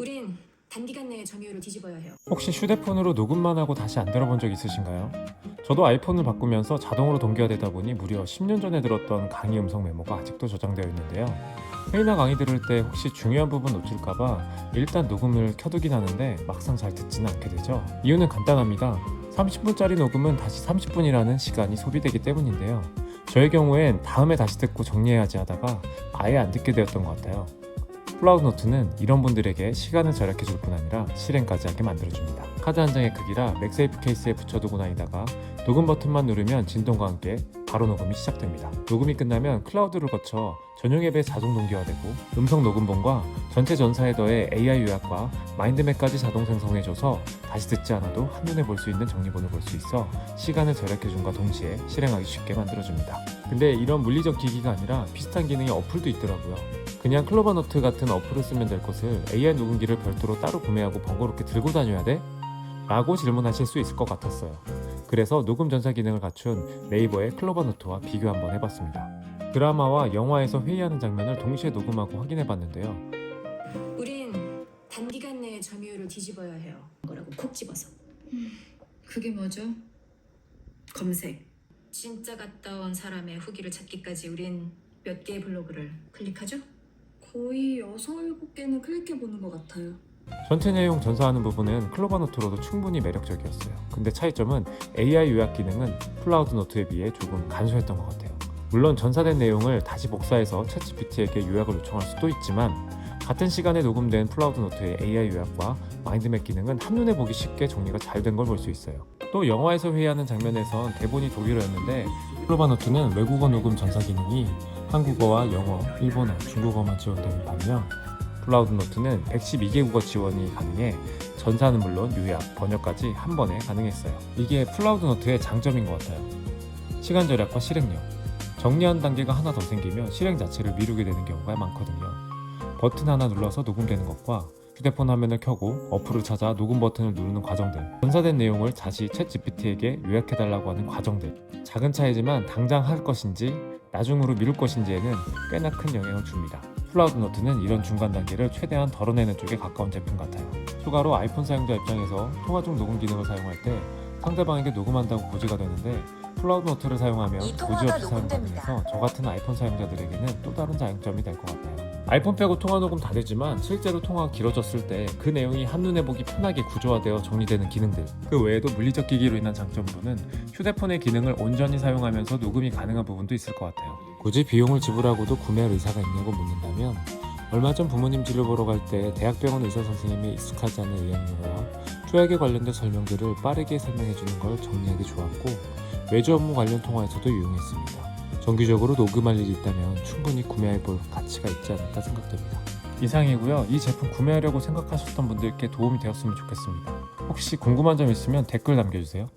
우린 단기간 내에 점유율을 뒤집어야 해요. 혹시 휴대폰으로 녹음만 하고 다시 안 들어본 적 있으신가요? 저도 아이폰을 바꾸면서 자동으로 동기화되다 보니 무려 10년 전에 들었던 강의 음성 메모가 아직도 저장되어 있는데요. 회의나 강의 들을 때 혹시 중요한 부분 놓칠까봐 일단 녹음을 켜두긴 하는데 막상 잘 듣지는 않게 되죠. 이유는 간단합니다. 30분짜리 녹음은 다시 30분이라는 시간이 소비되기 때문인데요. 저의 경우엔 다음에 다시 듣고 정리해야지 하다가 아예 안 듣게 되었던 것 같아요. 플라우드 노트는 이런 분들에게 시간을 절약해 줄 뿐 아니라 실행까지 하게 만들어줍니다. 카드 한 장의 크기라 맥세이프 케이스에 붙여두고 다니다가 녹음 버튼만 누르면 진동과 함께 바로 녹음이 시작됩니다. 녹음이 끝나면 클라우드를 거쳐 전용 앱에 자동 동기화되고 음성 녹음본과 전체 전사에 더해 AI 요약과 마인드맵까지 자동 생성해줘서 다시 듣지 않아도 한눈에 볼 수 있는 정리본을 볼 수 있어 시간을 절약해준과 동시에 실행하기 쉽게 만들어줍니다. 근데 이런 물리적 기기가 아니라 비슷한 기능의 어플도 있더라고요. 그냥 클로버 노트 같은 어플을 쓰면 될 것을 AI 녹음기를 별도로 따로 구매하고 번거롭게 들고 다녀야 돼? 라고 질문하실 수 있을 것 같았어요. 그래서 녹음 전사 기능을 갖춘 네이버의 클로버 노트와 비교 한번 해봤습니다. 드라마와 영화에서 회의하는 장면을 동시에 녹음하고 확인해 봤는데요. 우린 단기간 내에 점유율을 뒤집어야 해요. 거라고 콕 집어서. 그게 뭐죠? 검색. 진짜 갔다 온 사람의 후기를 찾기까지 우린 몇 개의 블로그를 클릭하죠? 거의 여섯 일곱 개는 클릭해 보는 것 같아요. 전체 내용 전사하는 부분은 클로버 노트로도 충분히 매력적이었어요. 근데 차이점은 AI 요약 기능은 플라우드 노트에 비해 조금 간소했던 것 같아요. 물론 전사된 내용을 다시 복사해서 챗GPT에게 요약을 요청할 수도 있지만 같은 시간에 녹음된 플라우드 노트의 AI 요약과 마인드맵 기능은 한눈에 보기 쉽게 정리가 잘 된 걸 볼 수 있어요. 또 영화에서 회의하는 장면에선 대본이 독일어였는데 클로버 노트는 외국어 녹음 전사 기능이 한국어와 영어, 일본어, 중국어만 지원되는 반면 플라우드 노트는 112개국어 지원이 가능해 전사는 물론 요약, 번역까지 한 번에 가능했어요. 이게 플라우드 노트의 장점인 것 같아요. 시간 절약과 실행력. 정리하는 단계가 하나 더 생기면 실행 자체를 미루게 되는 경우가 많거든요. 버튼 하나 눌러서 녹음되는 것과 휴대폰 화면을 켜고 어플을 찾아 녹음 버튼을 누르는 과정들, 전사된 내용을 다시 챗 GPT에게 요약해달라고 하는 과정들. 작은 차이지만 당장 할 것인지 나중으로 미룰 것인지에는 꽤나 큰 영향을 줍니다. 플라우드 노트는 이런 중간 단계를 최대한 덜어내는 쪽에 가까운 제품 같아요. 추가로 아이폰 사용자 입장에서 통화 중 녹음 기능을 사용할 때 상대방에게 녹음한다고 고지가 되는데 플라우드 노트를 사용하면 이 고지 없이 사용. 가능해서 저 같은 아이폰 사용자들에게는 또 다른 장점이 될 것 같아요. 아이폰 빼고 통화 녹음 다 되지만 실제로 통화가 길어졌을 때 그 내용이 한눈에 보기 편하게 구조화되어 정리되는 기능들 그 외에도 물리적 기기로 인한 장점으로는 휴대폰의 기능을 온전히 사용하면서 녹음이 가능한 부분도 있을 것 같아요 굳이 비용을 지불하고도 구매할 의사가 있냐고 묻는다면 얼마 전 부모님 진료 보러 갈 때 대학병원 의사 선생님이 익숙하지 않은 의학용어와 투약에 관련된 설명들을 빠르게 설명해 주는 걸 정리하기 좋았고 외주 업무 관련 통화에서도 유용했습니다. 정기적으로 녹음할 일이 있다면 충분히 구매해 볼 가치가 있지 않을까 생각됩니다. 이상이고요. 이 제품 구매하려고 생각하셨던 분들께 도움이 되었으면 좋겠습니다. 혹시 궁금한 점 있으면 댓글 남겨주세요.